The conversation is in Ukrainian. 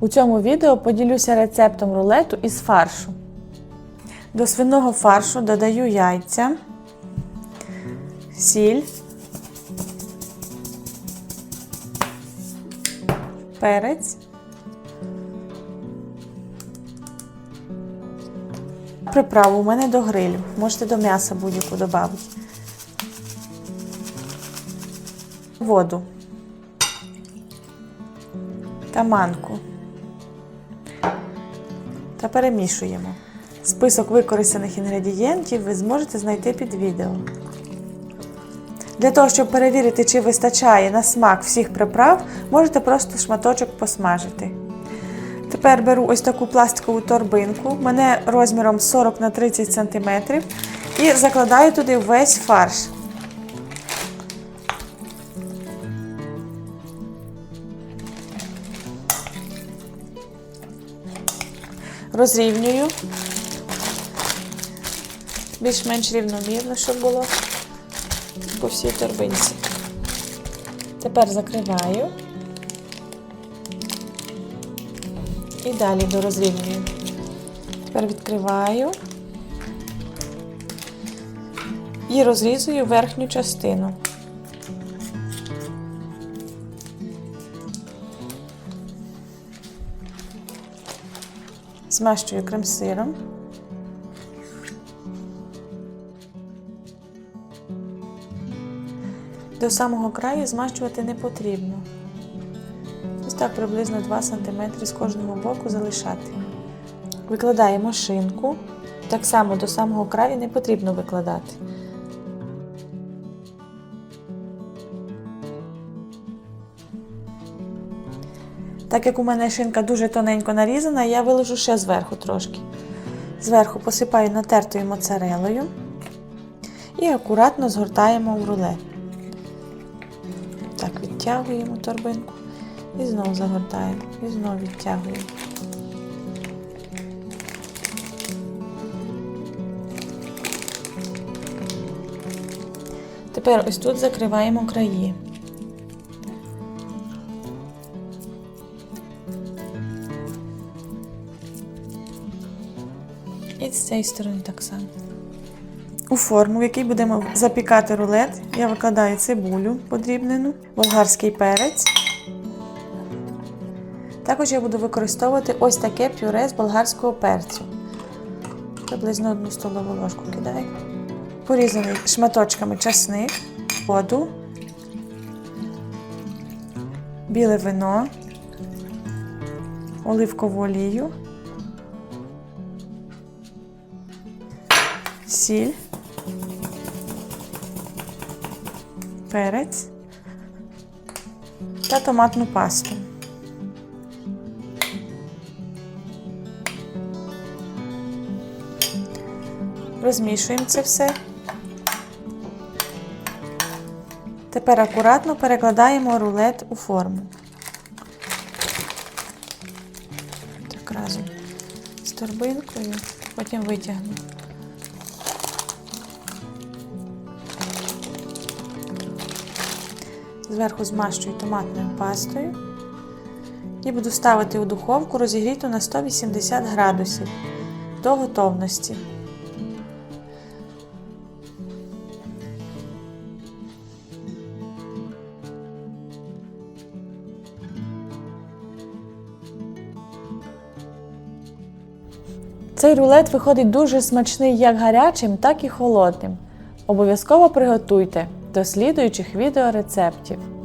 У цьому відео поділюся рецептом рулету із фаршу. До свиного фаршу додаю яйця, сіль, перець, приправу у мене до грилю. Можете до м'яса будь-яку додати. Воду та манку. Та перемішуємо. Список використаних інгредієнтів ви зможете знайти під відео. Для того, щоб перевірити, чи вистачає на смак всіх приправ, можете просто шматочок посмажити. Тепер беру ось таку пластикову торбинку, мене розміром 40 на 30 см, і закладаю туди весь фарш. Розрівнюю більш-менш рівномірно, щоб було по всій торбинці. Тепер закриваю і далі дорозрівнюю. Тепер відкриваю і розрізую верхню частину. Змащую крем-сиром. До самого краю змащувати не потрібно. Ось так приблизно 2 см з кожного боку залишати. Викладаємо шинку. Так само до самого краю не потрібно викладати. Так як у мене шинка дуже тоненько нарізана, я виложу ще зверху трошки. Зверху посипаю натертою моцарелою і акуратно згортаємо в рулет. Так, відтягуємо торбинку і знову загортаємо, і знову відтягуємо. Тепер ось тут закриваємо краї. І з цієї сторони так само. У форму, в якій будемо запікати рулет, я викладаю цибулю подрібнену, болгарський перець. Також я буду використовувати ось таке пюре з болгарського перцю. Приблизно одну столову ложку кидаю. Порізаний шматочками часник, воду, біле вино, оливкову олію, сіль. перець та томатну пасту. Розмішуємо це все. Тепер акуратно перекладаємо рулет у форму. Так разом з торбинкою, потім витягну. Зверху змащую томатною пастою і буду ставити у духовку розігріту на 180 градусів до готовності. Цей рулет виходить дуже смачний як гарячим, так і холодним. Обов'язково приготуйте до слідуючих відеорецептів.